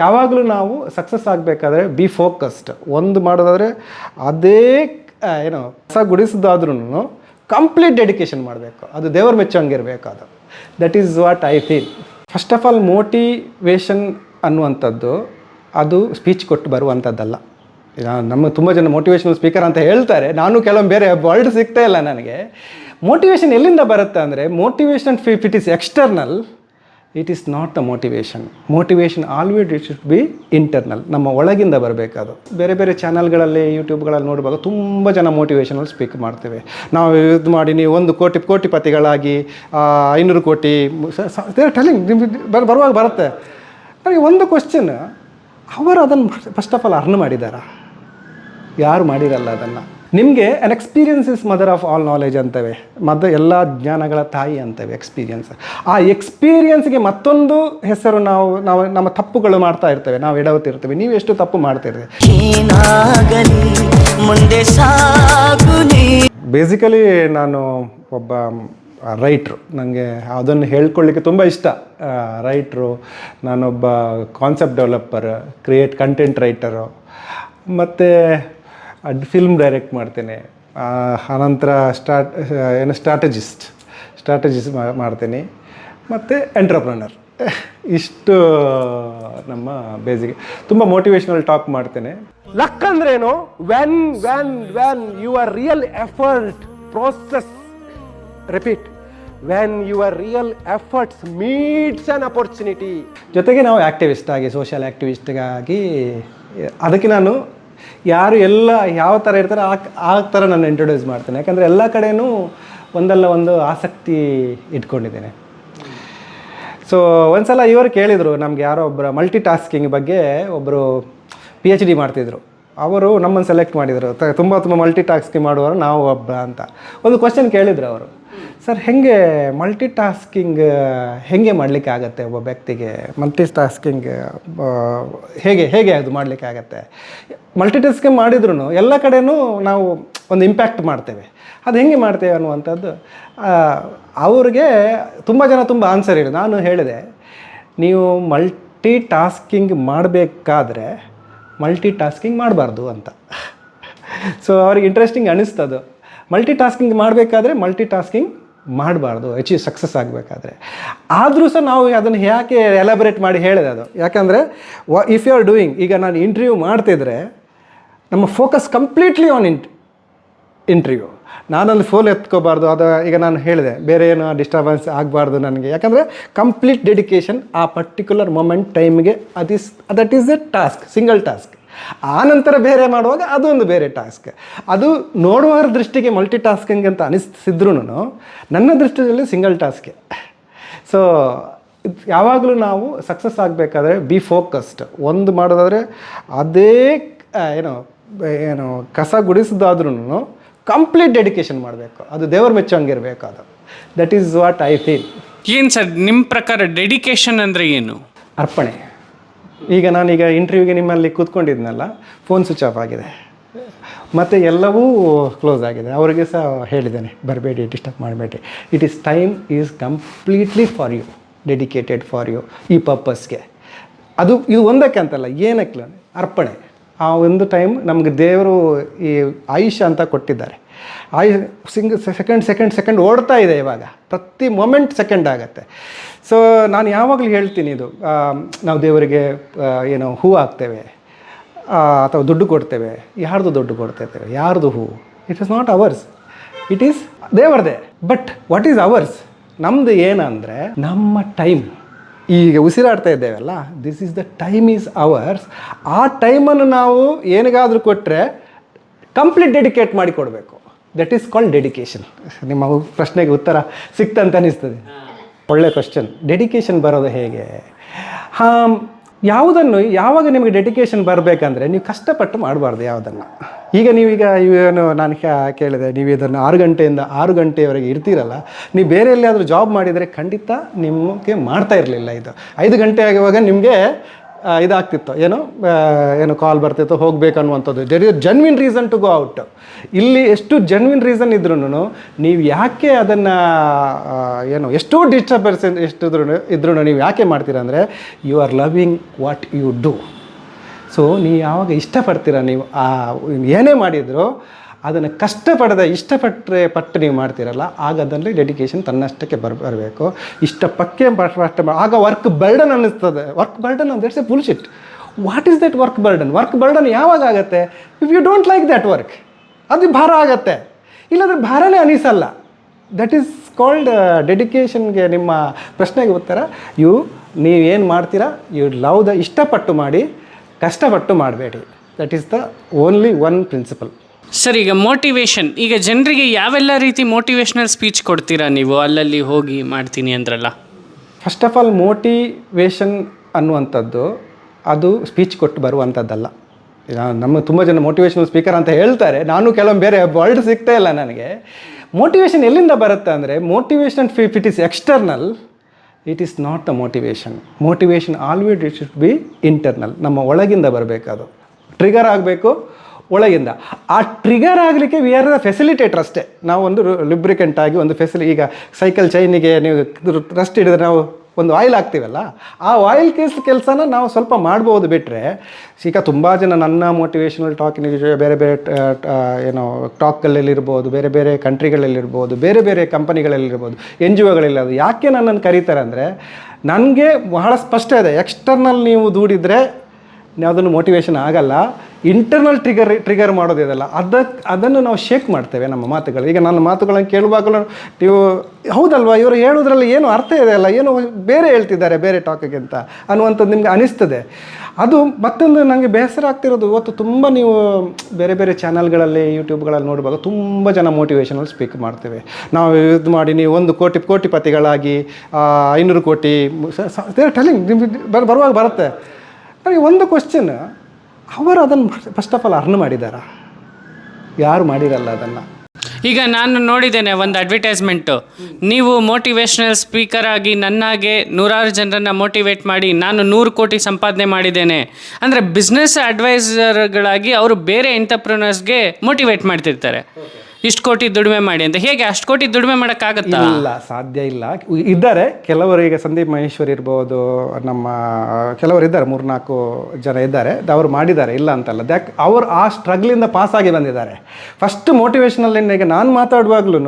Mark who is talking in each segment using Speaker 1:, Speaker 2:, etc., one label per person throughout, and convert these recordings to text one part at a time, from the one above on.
Speaker 1: ಯಾವಾಗಲೂ ನಾವು ಸಕ್ಸಸ್ ಆಗಬೇಕಾದ್ರೆ ಬಿ ಫೋಕಸ್ಡ್ ಒಂದು ಮಾಡೋದಾದರೆ ಅದೇ ಏನು ಹೊಸ ಗುಡಿಸೋದಾದ್ರೂ ಕಂಪ್ಲೀಟ್ ಡೆಡಿಕೇಶನ್ ಮಾಡಬೇಕು. ಅದು ದೇವರ ಮೆಚ್ಚಂಗಿರಬೇಕು ಅದು that is what I feel first of all motivation ಅನ್ನುವಂಥದ್ದು ಅದು ಸ್ಪೀಚ್ ಕೊಟ್ಟು ಬರುವಂಥದ್ದಲ್ಲ. ನಮ್ಮ ತುಂಬ ಜನ ಮೋಟಿವೇಶನಲ್ ಸ್ಪೀಕರ್ ಅಂತ ಹೇಳ್ತಾರೆ. ನಾನು ಕೆಲವೊಮ್ಮೆ ಬೇರೆ ವರ್ಲ್ಡ್ ಸಿಗ್ತಾ ಇಲ್ಲ ನನಗೆ. ಮೋಟಿವೇಶನ್ ಎಲ್ಲಿಂದ ಬರುತ್ತೆ ಅಂದರೆ motivation if it is external it is not the motivation motivation always it should be internal ನಮ್ಮ ಒಳಗಿಂದ ಬರಬೇಕದು. ಬೇರೆ ಬೇರೆ ಚಾನಲ್ಗಳಲ್ಲಿ ಯೂಟ್ಯೂಬ್ಗಳಲ್ಲಿ ನೋಡುವಾಗ ತುಂಬ ಜನ ಮೋಟಿವೇಶನಲ್ಲಿ ಸ್ಪೀಕ್ ಮಾಡ್ತೇವೆ. ನಾವು ಇದು ಮಾಡಿ ನೀವು ಒಂದು ಕೋಟಿ, ಕೋಟಿಪತಿಗಳಾಗಿ ಐನೂರು ಕೋಟಿ ಟೆಲಿಂಗ್ ನಿಮ್ಗೆ ಬರುವಾಗ ಬರುತ್ತೆ. ನನಗೆ ಒಂದು ಕ್ವಶನ್ ಅವರು ಅದನ್ನು ಫಸ್ಟ್ ಆಫ್ ಆಲ್ ಅರ್ನ್ ಮಾಡಿದ್ದಾರಾ? ಯಾರು ಮಾಡಿರಲ್ಲ ಅದನ್ನು? ನಿಮಗೆ an experience is mother of all knowledge ಅಂತವೆ. ಮದ ಎಲ್ಲ ಜ್ಞಾನಗಳ ತಾಯಿ ಅಂತವೆ ಎಕ್ಸ್ಪೀರಿಯನ್ಸ್ ಆ ಎಕ್ಸ್ಪೀರಿಯನ್ಸ್ಗೆ ಮತ್ತೊಂದು ಹೆಸರು ನಾವು ನಾವು ನಮ್ಮ ತಪ್ಪುಗಳು ಮಾಡ್ತಾ ಇರ್ತೇವೆ. ನಾವು ಎಡವತ್ತಿರ್ತೇವೆ. ನೀವು ಎಷ್ಟು ತಪ್ಪು ಮಾಡ್ತಿರ್ತೇವೆ
Speaker 2: ಮುಂದೆ
Speaker 1: ಬೇಸಿಕಲಿ ನಾನು ಒಬ್ಬ ರೈಟ್ರು ನನಗೆ ಅದನ್ನು ಹೇಳ್ಕೊಳ್ಳಿಕ್ಕೆ ತುಂಬ ಇಷ್ಟ. ರೈಟ್ರು ನಾನೊಬ್ಬ concept developer create content writer ಮತ್ತು ಫಿಲ್ಮ್ ಡೈರೆಕ್ಟ್ ಮಾಡ್ತೇನೆ. ಆನಂತರ ಅನಂತರ ಸ್ಟಾರ್ಟ್ ಏನು ಸ್ಟ್ರಾಟಜಿಸ್ಟ್ ಸ್ಟ್ರಾಟಜಿಸ್ಟ್ ಮಾಡ್ತೇನೆ. ಮತ್ತು ಎಂಟ್ರಪ್ರನರ್ ಇಷ್ಟು ನಮ್ಮ ಬೇಸಿಗೆ ತುಂಬ ಮೋಟಿವೇಶ್ನಲ್ ಟಾಕ್ ಮಾಡ್ತೇನೆ.
Speaker 3: ಲಕ್ ಅಂದ್ರೇನು? When when when your real effort process repeat when your real efforts meets an opportunity
Speaker 1: ಜೊತೆಗೆ ನಾವು ಆ್ಯಕ್ಟಿವಿಸ್ಟ್ ಆಗಿ ಸೋಷಿಯಲ್ ಆ್ಯಕ್ಟಿವಿಸ್ಟ್ಗಾಗಿ ಅದಕ್ಕೆ ನಾನು ಯಾರು ಎಲ್ಲ ಯಾವ ಥರ ಇರ್ತಾರೆ ಆ ಆ ಥರ ನಾನು ಇಂಟ್ರೊಡ್ಯೂಸ್ ಮಾಡ್ತೇನೆ. ಯಾಕಂದರೆ ಎಲ್ಲ ಕಡೆಯೂ ಒಂದಲ್ಲ ಒಂದು ಆಸಕ್ತಿ ಇಟ್ಕೊಂಡಿದ್ದೇನೆ. ಸೊ ಒಂದ್ಸಲ ಇವರು ಕೇಳಿದರು ನಮ್ಗೆ ಯಾರೋ ಒಬ್ಬರ ಮಲ್ಟಿ ಟಾಸ್ಕಿಂಗ್ ಬಗ್ಗೆ ಒಬ್ಬರು ಪಿ ಎಚ್ ಡಿ ಮಾಡ್ತಿದ್ರು. ಅವರು ನಮ್ಮನ್ನು ಸೆಲೆಕ್ಟ್ ಮಾಡಿದರು. ತುಂಬ ತುಂಬ ಮಲ್ಟಿ ಟಾಸ್ಕಿಂಗ್ ಮಾಡುವವರು ನಾವು ಒಬ್ಬ ಅಂತ. ಒಂದು ಕ್ವಶನ್ ಕೇಳಿದರು ಅವರು. ಸರ್, ಹೆಂಗೆ ಮಲ್ಟಿ ಟಾಸ್ಕಿಂಗ್ ಹೆಂಗೆ ಮಾಡಲಿಕ್ಕೆ ಆಗುತ್ತೆ ಒಬ್ಬ ವ್ಯಕ್ತಿಗೆ? ಮಲ್ಟಿ ಟಾಸ್ಕಿಂಗ್ ಹೇಗೆ ಹೇಗೆ ಅದು ಮಾಡಲಿಕ್ಕೆ ಆಗುತ್ತೆ? ಮಲ್ಟಿ ಟಾಸ್ಕಿಂಗ್ ಮಾಡಿದ್ರು ಎಲ್ಲ ಕಡೆನೂ ನಾವು ಒಂದು ಇಂಪ್ಯಾಕ್ಟ್ ಮಾಡ್ತೇವೆ. ಅದು ಹೆಂಗೆ ಮಾಡ್ತೇವೆ ಅನ್ನುವಂಥದ್ದು ಅವ್ರಿಗೆ ತುಂಬ ಜನ ತುಂಬ ಆನ್ಸರ್ ಹೇಳಿ ನಾನು ಹೇಳಿದೆ, ನೀವು ಮಲ್ಟಿ ಟಾಸ್ಕಿಂಗ್ ಮಾಡಬೇಕಾದ್ರೆ ಮಲ್ಟಿ ಟಾಸ್ಕಿಂಗ್ ಮಾಡಬಾರ್ದು ಅಂತ. ಸೊ ಅವ್ರಿಗೆ ಇಂಟ್ರೆಸ್ಟಿಂಗ್ ಅನಿಸ್ತದು. ಮಲ್ಟಿ ಟಾಸ್ಕಿಂಗ್ ಮಾಡಬೇಕಾದ್ರೆ ಮಲ್ಟಿ ಟಾಸ್ಕಿಂಗ್ ಮಾಡಬಾರ್ದು ಅಚೀವ್ ಸಕ್ಸಸ್ ಆಗಬೇಕಾದ್ರೆ. ಆದರೂ ಸಹ ನಾವು ಅದನ್ನು ಯಾಕೆ ಎಲಾಬ್ರೇಟ್ ಮಾಡಿ ಹೇಳಿದೆ ಅದು? ಯಾಕಂದರೆ, ವ ಇಫ್ ಯು ಆರ್ ಡೂಯಿಂಗ್ ಈಗ ನಾನು ಇಂಟರ್ವ್ಯೂ ಮಾಡ್ತಿದ್ರೆ, ನಮ್ಮ ಫೋಕಸ್ ಕಂಪ್ಲೀಟ್ಲಿ ಆನ್ ಇಂಟ್ ಇಂಟರ್ವ್ಯೂ ನಾನಲ್ಲಿ ಫೋನ್ ಎತ್ಕೋಬಾರ್ದು, ಅದು ಈಗ ನಾನು ಹೇಳಿದೆ, ಬೇರೆ ಏನು ಡಿಸ್ಟರ್ಬೆನ್ಸ್ ಆಗಬಾರ್ದು ನನಗೆ. ಯಾಕಂದರೆ ಕಂಪ್ಲೀಟ್ ಡೆಡಿಕೇಶನ್ ಆ ಪರ್ಟಿಕ್ಯುಲರ್ ಮೊಮೆಂಟ್ ಟೈಮ್ಗೆ Addis that is a task single task ಆ ನಂತರ ಬೇರೆ ಮಾಡುವಾಗ ಅದೊಂದು ಬೇರೆ ಟಾಸ್ಕ್ ಅದು ನೋಡುವವರ ದೃಷ್ಟಿಗೆ ಮಲ್ಟಿ ಟಾಸ್ಕಿಂಗ್ ಅಂತ ಅನಿಸ್ತಿದ್ರು ನನ್ನ ದೃಷ್ಟಿಯಲ್ಲಿ ಸಿಂಗಲ್ ಟಾಸ್ಕೆ ಸೊ ಯಾವಾಗಲೂ ನಾವು ಸಕ್ಸಸ್ ಆಗಬೇಕಾದ್ರೆ ಬಿ ಫೋಕಸ್ಡ್ ಒಂದು ಮಾಡೋದಾದರೆ ಅದೇ ಏನು ಏನು ಕಸ ಗುಡಿಸೋದಾದ್ರೂ ಕಂಪ್ಲೀಟ್ ಡೆಡಿಕೇಶನ್ ಮಾಡಬೇಕು. ಅದು ದೇವ್ರ ಮೆಚ್ಚಂಗಿರಬೇಕು ಅದು. That is what I feel
Speaker 4: ಏನು ಸರ್ ನಿಮ್ಮ ಪ್ರಕಾರ ಡೆಡಿಕೇಶನ್ ಅಂದರೆ ಏನು?
Speaker 1: ಅರ್ಪಣೆ. ಈಗ ನಾನೀಗ ಇಂಟರ್ವ್ಯೂಗೆ ನಿಮ್ಮಲ್ಲಿ ಕೂತ್ಕೊಂಡಿದ್ನಲ್ಲ ಫೋನ್ ಸ್ವಿಚ್ ಆಫ್ ಆಗಿದೆ. ಮತ್ತು ಎಲ್ಲವೂ ಕ್ಲೋಸ್ ಆಗಿದೆ. ಅವರಿಗೆ ಸಹ ಹೇಳಿದ್ದೇನೆ, ಬರಬೇಡಿ ಡಿಸ್ಟರ್ಬ್ ಮಾಡಬೇಡಿ. It is time is completely for you dedicated for you ಈ ಪರ್ಪಸ್ಗೆ ಅದು, ಇದು ಒಂದಕ್ಕೆ ಅಂತಲ್ಲ, ಏನಕ್ಕೆ? ಅರ್ಪಣೆ. ಆ ಒಂದು ಟೈಮ್ ನಮಗೆ ದೇವರು ಈ ಆಯುಷ್ಯ ಅಂತ ಕೊಟ್ಟಿದ್ದಾರೆ. ಆಯು ಸಿಂಗ್ ಸೆಕೆಂಡ್ ಸೆಕೆಂಡ್ ಸೆಕೆಂಡ್ ಓಡ್ತಾ ಇದೆ ಇವಾಗ. ಪ್ರತಿ ಮೊಮೆಂಟ್ ಸೆಕೆಂಡ್ ಆಗುತ್ತೆ. ಸೊ ನಾನು ಯಾವಾಗಲೂ ಹೇಳ್ತೀನಿ ಇದು ನಾವು ದೇವರಿಗೆ ಏನು ಹೂ ಹಾಕ್ತೇವೆ ಅಥವಾ ದುಡ್ಡು ಕೊಡ್ತೇವೆ. ಯಾರ್ದು ದುಡ್ಡು ಕೊಡ್ತೇವೆ? ಯಾರ್ದು who? It is not ours it is ದೇವರದೇ. But what is ours ನಮ್ಮದು ಏನಂದರೆ, ನಮ್ಮ ಟೈಮ್ ಈಗ ಉಸಿರಾಡ್ತಾ ಇದ್ದೇವಲ್ಲ this is the time is ours ಆ ಟೈಮನ್ನು ನಾವು ಏನಿಗಾದರೂ ಕೊಟ್ಟರೆ ಕಂಪ್ಲೀಟ್ ಡೆಡಿಕೇಟ್ ಮಾಡಿ ಕೊಡಬೇಕು ದಟ್ ಈಸ್ ಕಾಲ್ಡ್ ಡೆಡಿಕೇಶನ್ ನಿಮ್ಮ ಪ್ರಶ್ನೆಗೆ ಉತ್ತರ ಸಿಕ್ತಂತ ಅನಿಸ್ತದೆ. ಒಳ್ಳೆ ಕ್ವಶನ್ ಡೆಡಿಕೇಶನ್ ಬರೋದು ಹೇಗೆ? ಹಾಂ ಯಾವುದನ್ನು ಯಾವಾಗ ನಿಮಗೆ ಡೆಡಿಕೇಶನ್ ಬರಬೇಕಂದ್ರೆ ನೀವು ಕಷ್ಟಪಟ್ಟು ಮಾಡಬಾರ್ದು ಯಾವುದನ್ನು. ಈಗ ನೀವೀಗ ಏನು ನಾನು ಕೇಳಿದೆ ನೀವು ಇದನ್ನು ಆರು ಗಂಟೆಯಿಂದ ಆರು ಗಂಟೆಯವರೆಗೆ ಇರ್ತೀರಲ್ಲ ನೀವು ಬೇರೆ ಎಲ್ಲಿಯಾದರೂ ಜಾಬ್ ಮಾಡಿದರೆ ಖಂಡಿತ ನಿಮಗೆ ಮಾಡ್ತಾ ಇರಲಿಲ್ಲ ಇದು. ಐದು ಗಂಟೆ ಆಗುವಾಗ ನಿಮಗೆ ಇದಾಗ್ತಿತ್ತು. ಏನು ಏನು ಕಾಲ್ ಬರ್ತಿತ್ತು ಹೋಗ್ಬೇಕು ಅನ್ನುವಂಥದ್ದು there is genuine reason to go out ಇಲ್ಲಿ ಎಷ್ಟು ಜನ್ವಿನ್ ರೀಸನ್ ಇದ್ರೂ ನೀವು ಯಾಕೆ ಅದನ್ನು ಏನು, ಎಷ್ಟೋ ಡಿಸ್ಟರ್ಬೆನ್ಸ್ ಎಷ್ಟಿದ್ರು ಇದ್ರೂ ನೀವು ಯಾಕೆ ಮಾಡ್ತೀರಾ ಅಂದರೆ you are loving what you do so ನೀವು ಯಾವಾಗ ಇಷ್ಟಪಡ್ತೀರ ನೀವು ಏನೇ ಮಾಡಿದರೂ ಅದನ್ನು ಕಷ್ಟಪಡದೆ ಇಷ್ಟಪಟ್ಟರೆ ಪಟ್ಟು ನೀವು ಮಾಡ್ತೀರಲ್ಲ, ಆಗ ಅದರಲ್ಲಿ ಡೆಡಿಕೇಶನ್ ತನ್ನಷ್ಟಕ್ಕೆ ಬರ್, ಬರಬೇಕು. ಇಷ್ಟಪಕ್ಕೆ ಅಷ್ಟ ಆಗ ವರ್ಕ್ ಬರ್ಡನ್ ಅನ್ನಿಸ್ತದೆ. ವರ್ಕ್ ಬರ್ಡನ್ ಅಂತ it's a bullshit what is that work burden work burden ಯಾವಾಗ ಆಗುತ್ತೆ? If you don't like that work ಅದು ಭಾರ ಆಗತ್ತೆ. ಇಲ್ಲಾಂದ್ರೆ ಭಾರನೇ ಅನಿಸಲ್ಲ. ದಟ್ ಈಸ್ ಕಾಲ್ಡ್ ಡೆಡಿಕೇಶನ್ಗೆ ನಿಮ್ಮ ಪ್ರಶ್ನೆಗೆ ಉತ್ತರ ಯು ನೀವೇನು ಮಾಡ್ತೀರಾ? ಯು ಲವ್ ದ ಇಷ್ಟಪಟ್ಟು ಮಾಡಿ, ಕಷ್ಟಪಟ್ಟು ಮಾಡಬೇಡಿ. That is the only one principle
Speaker 4: sir, ಈಗ ಮೋಟಿವೇಶನ್ ಈಗ ಜನರಿಗೆ ಯಾವೆಲ್ಲ ರೀತಿ ಮೋಟಿವೇಶನಲ್ ಸ್ಪೀಚ್ ಕೊಡ್ತೀರಾ ನೀವು? ಅಲ್ಲಲ್ಲಿ ಹೋಗಿ ಮಾಡ್ತೀನಿ ಅಂದ್ರಲ್ಲ.
Speaker 1: ಫಸ್ಟ್ ಆಫ್ ಆಲ್ ಮೋಟಿವೇಶನ್ ಅನ್ನುವಂಥದ್ದು ಅದು ಸ್ಪೀಚ್ ಕೊಟ್ಟು ಬರುವಂಥದ್ದಲ್ಲ. ನಮ್ಮ ತುಂಬ ಜನ ಮೋಟಿವೇಶನಲ್ ಸ್ಪೀಕರ್ ಅಂತ ಹೇಳ್ತಾರೆ. ನಾನು ಕೆಲವೊಮ್ಮೆ ಬೇರೆ ವರ್ಡ್ ಸಿಗ್ತಾ ಇಲ್ಲ ನನಗೆ. ಮೋಟಿವೇಶನ್ ಎಲ್ಲಿಂದ ಬರುತ್ತೆ ಅಂದರೆ motivation if it is external it is not the motivation motivation always it should be internal ನಮ್ಮ ಒಳಗಿಂದ ಬರಬೇಕದು ಟ್ರಿಗರ್ ಆಗಬೇಕು ಒಳಗಿಂದ. ಆ ಟ್ರಿಗರ್ ಆಗಲಿಕ್ಕೆ ವಿ ಆರ್ ದ ಫೆಸಿಲಿಟೇಟರ್ ಅಷ್ಟೇ. ನಾವು ಒಂದು ಲುಬ್ರಿಕೆಂಟ್ ಆಗಿ ಒಂದು ಫೆಸಿಲಿ ಈಗ ಸೈಕಲ್ ಚೈನಿಗೆ ನೀವು ರಸ್ಟ್ ಹಿಡಿದ್ರೆ ನಾವು ಒಂದು ಆಯಿಲ್ ಹಾಕ್ತೀವಲ್ಲ, ಆ ಆಯಿಲ್ ಕೇಸ್ ಕೆಲಸನ ನಾವು ಸ್ವಲ್ಪ ಮಾಡ್ಬೋದು ಬಿಟ್ಟರೆ ಈಗ ತುಂಬ ಜನ ನನ್ನ ಮೋಟಿವೇಶನಲ್ ಟಾಕಿನ ಬೇರೆ ಬೇರೆ ಏನೋ ಟಾಕ್ಗಳಲ್ಲಿರ್ಬೋದು ಬೇರೆ ಬೇರೆ ಕಂಟ್ರಿಗಳಲ್ಲಿರ್ಬೋದು ಬೇರೆ ಬೇರೆ ಕಂಪನಿಗಳಲ್ಲಿರ್ಬೋದು ಎನ್ ಜಿ ಅದು ಯಾಕೆ ನನ್ನನ್ನು ಕರೀತಾರೆ ಅಂದರೆ, ನನಗೆ ಬಹಳ ಸ್ಪಷ್ಟ ಇದೆ. ಎಕ್ಸ್ಟರ್ನಲ್ ನೀವು ದೂಡಿದರೆ ಯಾವುದನ್ನು ಮೋಟಿವೇಶನ್ ಆಗಲ್ಲ ಇಂಟರ್ನಲ್ ಟ್ರಿಗರ್ ಟ್ರಿಗರ್ ಮಾಡೋದಿದೆಲ್ಲ ಅದಕ್ಕೆ ಅದನ್ನು ನಾವು ಶೇಕ್ ಮಾಡ್ತೇವೆ ನಮ್ಮ ಮಾತುಗಳು. ಈಗ ನನ್ನ ಮಾತುಗಳನ್ನು ಕೇಳುವಾಗಲೂ ನೀವು, ಹೌದಲ್ವಾ, ಇವರು ಹೇಳೋದ್ರಲ್ಲಿ ಏನು ಅರ್ಥ ಇದೆ ಅಲ್ಲ, ಏನು ಬೇರೆ ಹೇಳ್ತಿದ್ದಾರೆ ಬೇರೆ ಟಾಕಿಗಿಂತ ಅನ್ನುವಂಥದ್ದು ನಿಮ್ಗೆ ಅನಿಸ್ತದೆ. ಅದು ಮತ್ತೊಂದು ನನಗೆ ಬೇಸರ ಆಗ್ತಿರೋದು, ಇವತ್ತು ತುಂಬ ನೀವು ಬೇರೆ ಬೇರೆ ಚಾನಲ್ಗಳಲ್ಲಿ ಯೂಟ್ಯೂಬ್ಗಳಲ್ಲಿ ನೋಡುವಾಗ ತುಂಬ ಜನ ಮೋಟಿವೇಶನಲ್ ಸ್ಪೀಕ್ ಮಾಡ್ತೇವೆ. ನಾವು ಇದು ಮಾಡಿ ನೀವು ಒಂದು ಕೋಟಿ, ಕೋಟಿಪತಿಗಳಾಗಿ ಐನೂರು ಕೋಟಿ ಟೆಲಿಂಗ್ ನಿಮ್ಗೆ ಬರುವಾಗ ಬರುತ್ತೆ. ನನಗೆ ಒಂದು ಕ್ವಶನ್ ಅವರು ಅದನ್ನು ಫಸ್ಟ್ ಆಫ್ ಆಲ್ ಅರ್ನ್ ಮಾಡಿದಾರ? ಯಾರು ಮಾಡಿರಲ್ಲ ಅದನ್ನು?
Speaker 4: ಈಗ ನಾನು ನೋಡಿದ್ದೇನೆ ಒಂದು ಅಡ್ವರ್ಟೈಸ್ಮೆಂಟು ನೀವು ಮೋಟಿವೇಶ್ನಲ್ ಸ್ಪೀಕರ್ ಆಗಿ ನನ್ನಾಗೆ ನೂರಾರು ಜನರನ್ನು ಮೋಟಿವೇಟ್ ಮಾಡಿ ನಾನು ನೂರು ಕೋಟಿ ಸಂಪಾದನೆ ಮಾಡಿದ್ದೇನೆ. ಅಂದರೆ ಬಿಸ್ನೆಸ್ ಅಡ್ವೈಸರ್ಗಳಾಗಿ ಅವರು ಬೇರೆ ಎಂಟರ್ಪ್ರಿನರ್ಸ್ಗೆ ಮೋಟಿವೇಟ್ ಮಾಡ್ತಿರ್ತಾರೆ. ಇಷ್ಟು ಕೋಟಿ ದುಡಿಮೆ ಮಾಡಿ ಅಂತ. ಹೇಗೆ ಅಷ್ಟು ಕೋಟಿ ದುಡಿಮೆ ಮಾಡೋಕ್ಕಾಗತ್ತಾ?
Speaker 1: ಇಲ್ಲ, ಸಾಧ್ಯ ಇಲ್ಲ. ಇದ್ದಾರೆ, ಕೆಲವರು ಈಗ ಸಂದೀಪ್ ಮಹೇಶ್ವರ್ ಇರ್ಬೋದು, ನಮ್ಮ, ಕೆಲವರು ಇದ್ದಾರೆ, ಮೂರ್ನಾಲ್ಕು ಜನ ಇದ್ದಾರೆ. ಅವರು ಮಾಡಿದ್ದಾರೆ, ಇಲ್ಲ ಅಂತಲ್ಲ. ದ್ಯಾಕ್ ಅವರು ಆ ಸ್ಟ್ರಗ್ಲಿಂದ ಪಾಸ್ ಆಗಿ ಬಂದಿದ್ದಾರೆ. ಫಸ್ಟ್ ಮೋಟಿವೇಶನಲ್ಲಿ ಈಗ ನಾನು ಮಾತಾಡುವಾಗ್ಲೂ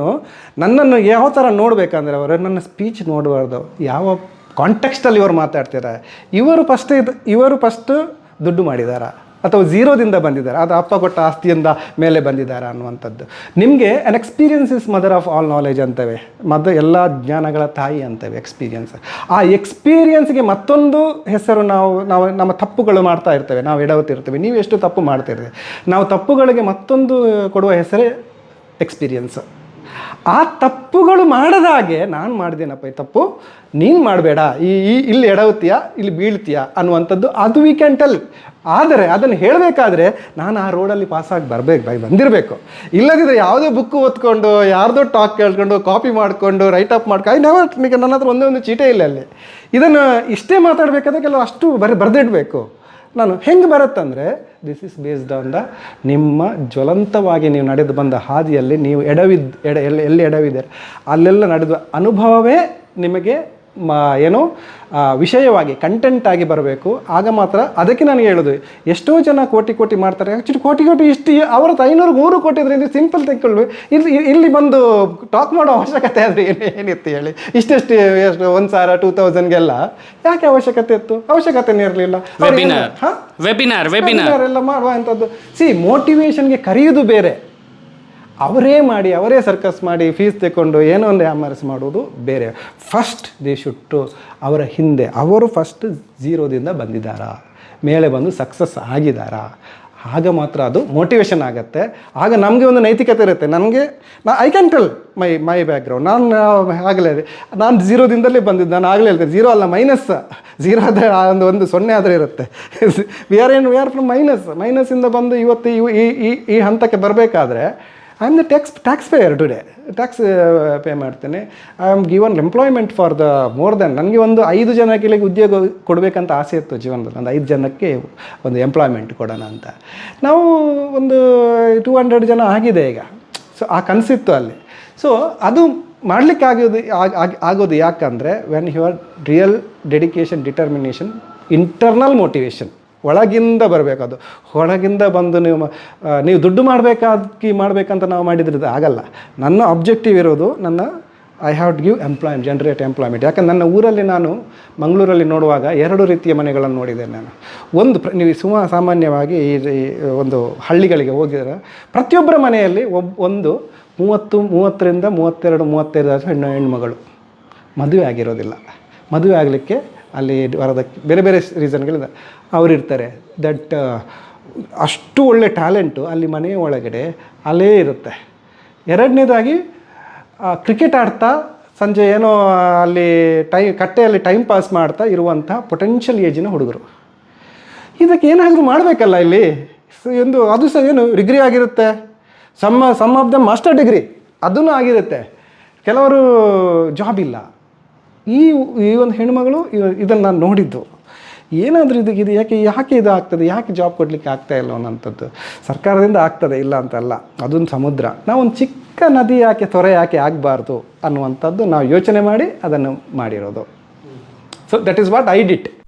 Speaker 1: ನನ್ನನ್ನು ಯಾವ ಥರ ನೋಡಬೇಕಂದ್ರೆ, ಅವರು ನನ್ನ ಸ್ಪೀಚ್ ನೋಡಬಾರ್ದು. ಯಾವ ಕಾಂಟೆಕ್ಸ್ಟಲ್ಲಿ ಇವರು ಮಾತಾಡ್ತಿದ್ದಾರೆ. ಇವರು ಫಸ್ಟ್ ಇದು, ಇವರು ಫಸ್ಟ್ ದುಡ್ಡು ಮಾಡಿದಾರ. ಅಥವಾ ಝೀರೋದಿಂದ ಬಂದಿದ್ದಾರೆ. ಅದು ಅಪ್ಪ ಕೊಟ್ಟ ಆಸ್ತಿಯಿಂದ ಮೇಲೆ ಬಂದಿದ್ದಾರೆ ಅನ್ನುವಂಥದ್ದು. ನಿಮಗೆ an experience is mother of all knowledge ಅಂತವೆ. ಮದ, ಎಲ್ಲ ಜ್ಞಾನಗಳ ತಾಯಿ ಅಂತವೆ ಎಕ್ಸ್ಪೀರಿಯನ್ಸ್ ಆ ಎಕ್ಸ್ಪೀರಿಯನ್ಸ್ಗೆ ಮತ್ತೊಂದು ಹೆಸರು ನಾವು ನಾವು, ನಮ್ಮ ತಪ್ಪುಗಳು ಮಾಡ್ತಾ ಇರ್ತೇವೆ. ನಾವು ಎಡವತ್ತಿರ್ತೇವೆ. ನೀವು ಎಷ್ಟು ತಪ್ಪು ಮಾಡ್ತಿರ್ತೀವಿ ನಾವು ತಪ್ಪುಗಳಿಗೆ ಮತ್ತೊಂದು ಕೊಡುವ ಹೆಸರೇ ಎಕ್ಸ್ಪೀರಿಯನ್ಸ್ ಆ ತಪ್ಪುಗಳು ಮಾಡದ ಹಾಗೆ ನಾನು ಮಾಡಿದೇನಪ್ಪ ಈ ತಪ್ಪು? ನೀನು ಮಾಡಬೇಡ. ಈ ಇಲ್ಲಿ ಎಡವತ್ತೀಯ ಇಲ್ಲಿ ಬೀಳ್ತೀಯ ಅನ್ನುವಂಥದ್ದು ಅದು ವಿ ಕ್ಯಾನ್ ಟೆಲ್ ಆದರೆ ಅದನ್ನು ಹೇಳಬೇಕಾದ್ರೆ ನಾನು ಆ ರೋಡಲ್ಲಿ ಪಾಸಾಗಿ ಬರಬೇಕು, ಬೈ, ಬಂದಿರಬೇಕು. ಇಲ್ಲದಿದ್ದರೆ ಯಾವುದೋ ಬುಕ್ ಓದ್ಕೊಂಡು, ಯಾರ್ದೋ ಟಾಕ್ ಕೇಳ್ಕೊಂಡು ಕಾಪಿ ಮಾಡಿಕೊಂಡು ರೈಟ್ ಅಪ್ ಮಾಡ್ಕೊಂಡು ನಾವು ನನ್ನ ಹತ್ರ ಒಂದೇ ಒಂದು ಚೀಟೇ ಇಲ್ಲ ಅಲ್ಲಿ. ಇದನ್ನು ಇಷ್ಟೇ ಮಾತಾಡಬೇಕಾದ್ರೆ ಕೆಲವು ಅಷ್ಟು ಬರ, ಬರೆದಿಡಬೇಕು. ನಾನು ಹೆಂಗೆ ಬರುತ್ತಂದರೆ this is based on the ನಿಮ್ಮ ಜ್ವಲಂತವಾಗಿ ನೀವು ನಡೆದು ಬಂದ ಹಾದಿಯಲ್ಲಿ ನೀವು ಎಡವಿದ್, ಎಡ, ಎಲ್ಲಿ ಎಲ್ಲಿ ಎಡವಿದ್ದೀರ ಅಲ್ಲೆಲ್ಲ ನಡೆದ ಅನುಭವವೇ ನಿಮಗೆ ಏನು ವಿಷಯವಾಗಿ ಕಂಟೆಂಟ್ ಆಗಿ ಬರಬೇಕು. ಆಗ ಮಾತ್ರ ಅದಕ್ಕೆ ನಾನು ಹೇಳೋದು ಎಷ್ಟೋ ಜನ ಕೋಟಿ ಕೋಟಿ ಮಾಡ್ತಾರೆ ಆ್ಯಕ್ಚುಲಿ ಕೋಟಿ ಕೋಟಿ ಇಷ್ಟು ಅವರ ಐನೂರು ಮೂರು ಕೋಟಿ ಇದ್ರೆ ಇದು ಸಿಂಪಲ್ ತೆಕ್ಕೊಳ್ಳಿ ಇಲ್ಲಿ ಇಲ್ಲಿ ಬಂದು ಟಾಕ್ ಮಾಡೋ ಅವಶ್ಯಕತೆ ಆದರೆ ಏನು ಏನಿತ್ತು ಹೇಳಿ? ಇಷ್ಟೆಷ್ಟು ಎಷ್ಟು ಒಂದು ಸಾವಿರ ಟೂ ತೌಸಂಡ್ಗೆಲ್ಲ ಯಾಕೆ ಅವಶ್ಯಕತೆ ಇತ್ತು? ಅವಶ್ಯಕತೆನೇ ಇರಲಿಲ್ಲ.
Speaker 4: ವೆಬಿನಾರ್ ವೆಬಿನಾರ್ ವೆಬಿನಾರ್
Speaker 1: ಎಲ್ಲ ಮಾಡುವಂಥದ್ದು ಸಿ ಮೋಟಿವೇಶನ್ಗೆ ಕರೆಯೋದು ಬೇರೆ. ಅವರೇ ಮಾಡಿ, ಅವರೇ ಸರ್ಕಸ್ ಮಾಡಿ ಫೀಸ್ ತೆಕೊಂಡು ಏನೋ ಒಂದು ಆಮರ್ಸ್ ಮಾಡೋದು ಬೇರೆ. ಫಸ್ಟ್ ದೇ ಶುಟ್ಟು ಅವರ ಹಿಂದೆ. ಅವರು ಫಸ್ಟ್ ಝೀರೋದಿಂದ ಬಂದಿದ್ದಾರಾ? ಮೇಲೆ ಬಂದು ಸಕ್ಸಸ್ ಆಗಿದ್ದಾರಾ? ಆಗ ಮಾತ್ರ ಅದು ಮೋಟಿವೇಶನ್ ಆಗುತ್ತೆ. ಆಗ ನಮಗೆ ಒಂದು ನೈತಿಕತೆ ಇರುತ್ತೆ. ನನಗೆ, ನಾ I can tell my my background ನಾನು ಆಗಲೇ, ನಾನು ಝೀರೋದಿಂದಲೇ ಬಂದಿದ್ದು. ನಾನು ಆಗಲೇ ಇಲ್ಲ ಝೀರೋ ಅಲ್ಲ ಮೈನಸ್ ಝೀರೋ ಆದರೆ ಒಂದು ಒಂದು ಸೊನ್ನೆ ಆದರೆ ಇರುತ್ತೆ. ವಿ ಆರ್ ಏನು ವಿ ಆರ್ ಫ್ರಮ್ ಮೈನಸ್ ಮೈನಸ್ಸಿಂದ ಬಂದು ಇವತ್ತು ಇವು ಈ ಈ ಈ ಹಂತಕ್ಕೆ ಬರಬೇಕಾದ್ರೆ I am the tax taxpayer today tax pay ಮಾಡ್ತೇನೆ. I am given employment for the more than ನನಗೆ ಒಂದು ಐದು ಜನಕ್ಕೆ ಉದ್ಯೋಗ ಕೊಡಬೇಕಂತ ಆಸೆ ಇತ್ತು ಜೀವನದಲ್ಲಿ. ಒಂದು ಐದು ಜನಕ್ಕೆ ಒಂದು ಎಂಪ್ಲಾಯ್ಮೆಂಟ್ ಕೊಡೋಣ ಅಂತ. ನಾವು ಒಂದು ಟೂ ಹಂಡ್ರೆಡ್ ಜನ ಆಗಿದೆ ಈಗ. ಸೊ ಆ ಕನಸಿತ್ತು ಅಲ್ಲಿ. ಸೊ ಅದು ಮಾಡಲಿಕ್ಕೆ ಆಗೋದು ಆಗ್- ಆಗ್- ಆಗೋದು ಯಾಕಂದರೆ when your real dedication determination internal motivation ಒಳಗಿಂದ ಬರಬೇಕು ಅದು ಹೊರಗಿಂದ ಬಂದು ನೀವು ನೀವು ದುಡ್ಡು ಮಾಡಬೇಕಾಗಿ ಮಾಡಬೇಕಂತ ನಾವು ಮಾಡಿದ್ರೆ ಆಗಲ್ಲ. ನನ್ನ ಅಬ್ಜೆಕ್ಟಿವ್ ಇರೋದು ನನ್ನ I have give employment generate employment ಯಾಕಂದ್ರೆ ನನ್ನ ಊರಲ್ಲಿ ನಾನು ಮಂಗಳೂರಲ್ಲಿ ನೋಡುವಾಗ ಎರಡು ರೀತಿಯ ಮನೆಗಳನ್ನು ನೋಡಿದ್ದೇನೆ ನಾನು. ಒಂದು ಪ್ರ, ನೀವು ಸುಮ ಸಾಮಾನ್ಯವಾಗಿ ಈ ಒಂದು ಹಳ್ಳಿಗಳಿಗೆ ಹೋಗಿದ್ರೆ ಪ್ರತಿಯೊಬ್ಬರ ಮನೆಯಲ್ಲಿ ಒಬ್, ಒಂದು ಮೂವತ್ತು, ಮೂವತ್ತರಿಂದ ಮೂವತ್ತೆರಡು ಮೂವತ್ತೈದು ಹೆಣ್ಣು ಹೆಣ್ಮಗಳು ಮದುವೆ ಆಗಿರೋದಿಲ್ಲ. ಮದುವೆ ಆಗಲಿಕ್ಕೆ ಅಲ್ಲಿ ಬರೋದಕ್ಕೆ ಬೇರೆ ಬೇರೆ ರೀಸನ್ಗಳಿಂದ ಅವರಿರ್ತಾರೆ. ದಟ್ ಅಷ್ಟು ಒಳ್ಳೆ ಟ್ಯಾಲೆಂಟು ಅಲ್ಲಿ ಮನೆಯ ಒಳಗಡೆ ಅಲ್ಲೇ ಇರುತ್ತೆ. ಎರಡನೇದಾಗಿ ಕ್ರಿಕೆಟ್ ಆಡ್ತಾ ಸಂಜೆ ಏನೋ ಅಲ್ಲಿ ಟೈ, ಕಟ್ಟೆಯಲ್ಲಿ ಟೈಮ್ ಪಾಸ್ ಮಾಡ್ತಾ ಇರುವಂಥ ಪೊಟೆನ್ಷಿಯಲ್ ಏಜಿನ ಹುಡುಗರು. ಇದಕ್ಕೆ ಏನಾದರೂ ಮಾಡಬೇಕಲ್ಲ ಇಲ್ಲಿ? ಎಂದು ಅದು ಸಹ ಏನು ಡಿಗ್ರಿ ಆಗಿರುತ್ತೆ. Some some of the master degree ಅದನ್ನು ಆಗಿರುತ್ತೆ. ಕೆಲವರು ಜಾಬ್ ಇಲ್ಲ. ಈ ಈ ಒಂದು ಹೆಣ್ಮಗಳು ಇದನ್ನು ನಾನು ನೋಡಿದ್ದು. ಏನಾದರೂ ಇದಕ್ಕೆ ಇದು ಯಾಕೆ ಯಾಕೆ ಇದು ಆಗ್ತದೆ? ಯಾಕೆ ಜಾಬ್ ಕೊಡಲಿಕ್ಕೆ ಆಗ್ತಾ ಇಲ್ಲ ಅನ್ನೋಂಥದ್ದು. ಸರ್ಕಾರದಿಂದ ಆಗ್ತದೆ, ಇಲ್ಲ ಅಂತಲ್ಲ. ಅದೊಂದು ಸಮುದ್ರ. ನಾವೊಂದು ಚಿಕ್ಕ ನದಿ ಯಾಕೆ, ತೊರೆ ಯಾಕೆ ಆಗಬಾರ್ದು ಅನ್ನುವಂಥದ್ದು ನಾವು ಯೋಚನೆ ಮಾಡಿ ಅದನ್ನು ಮಾಡಿರೋದು. So that is what I did